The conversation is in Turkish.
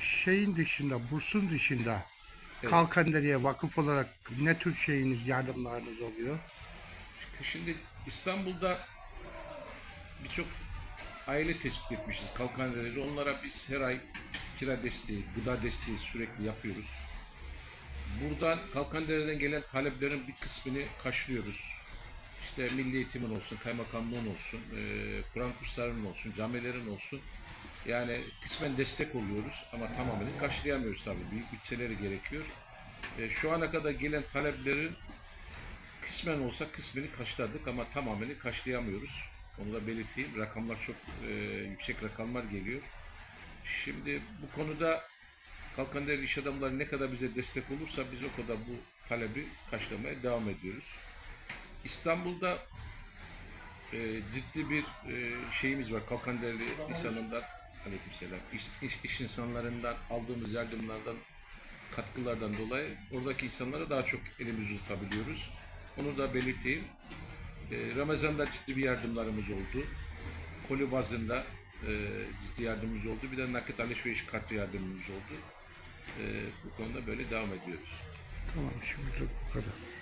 şeyin dışında, bursun dışında Kalkanderi'ye vakıf olarak ne tür şeyiniz, yardımlarınız oluyor? Şimdi İstanbul'da birçok aile tespit etmişiz Kalkandere'de. Onlara biz her ay kira desteği, gıda desteği sürekli yapıyoruz. Buradan Kalkandere'den gelen taleplerin bir kısmını karşılıyoruz. İşte milli eğitimin olsun, kaymakamlığın olsun, e, Kur'an kurslarının olsun, camilerin olsun. Yani kısmen destek oluyoruz ama tamamını karşılayamıyoruz tabii. Büyük bütçeleri gerekiyor. E, şu ana kadar gelen taleplerin kısmen olsa kısmını karşıladık ama tamamını karşılayamıyoruz. Onu da belirteyim. Rakamlar çok e, yüksek rakamlar geliyor. Şimdi bu konuda Kalkandere iş adamları ne kadar bize destek olursa biz o kadar bu talebi karşılamaya devam ediyoruz. İstanbul'da e, ciddi bir e, şeyimiz var. Kalkandereli insanından aleykümselam. İş, iş, iş insanlarından aldığımız yardımlardan katkılardan dolayı oradaki insanlara daha çok elimizi tutabiliyoruz. Onu da belirteyim. E, Ramazan'da ciddi bir yardımlarımız oldu. Koli bazında e, ciddi yardımımız oldu. Bir de nakit alışveriş kartı yardımımız oldu. E, bu konuda böyle devam ediyoruz. Tamam şimdilik bu kadar.